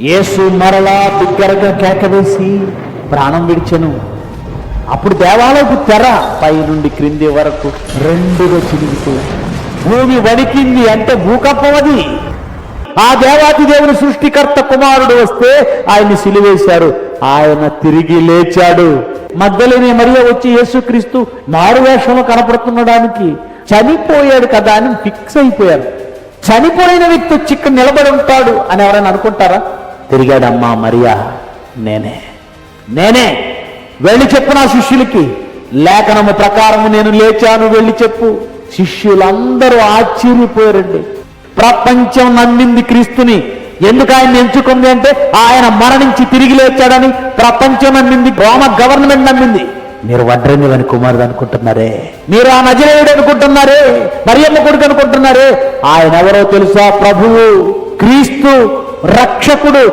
యేసు మరలా బిగ్గరగా కేకవేసి ప్రాణం విడిచెను. అప్పుడు దేవాలయపు తెర పై నుండి క్రింది వరకు రెండుగా చిరుగుతూ భూమి వణికింది అంటే భూకంపం అది. ఆ దేవాతి దేవుని సృష్టికర్త కుమారుడు వస్తే ఆయన్ని సిలివేశారు. ఆయన తిరిగి లేచాడు. మధ్యలోనే మరియ వచ్చి యేసుక్రీస్తు మారువేషంలో కనపడుతుండడానికి చనిపోయాడు కదా అని ఫిక్స్ అయిపోయారు. చనిపోయిన వ్యక్తి వచ్చి ఇక్కడ నిలబడి ఉంటాడు అని ఎవరైనా అనుకుంటారా? తిరిగాడమ్మా మరియా. నేనే. నేనే. వెళ్ళి చెప్పు నా శిష్యులకి. లేఖనము ప్రకారము నేను లేచాను వెళ్ళి చెప్పు. శిష్యులందరూ ఆశ్చర్యపోయారండి. ప్రపంచం నమ్మింది క్రీస్తుని. ఎందుకు ఆయన ఎంచుకుంది అంటే ఆయన మరణించి తిరిగి లేచాడని ప్రపంచం నమ్మింది రోమ గవర్నమెంట్ నమ్మింది. మీరు వడ్రంగివని కుమారుడు అనుకుంటున్నారే? మీరు ఆ నజరేయుడు అనుకుంటున్నారే? మరియమ్మ కొడుకు అనుకుంటున్నారే? ఆయన ఎవరో తెలుసా? ప్రభువు క్రీస్తు. రక్షకుడు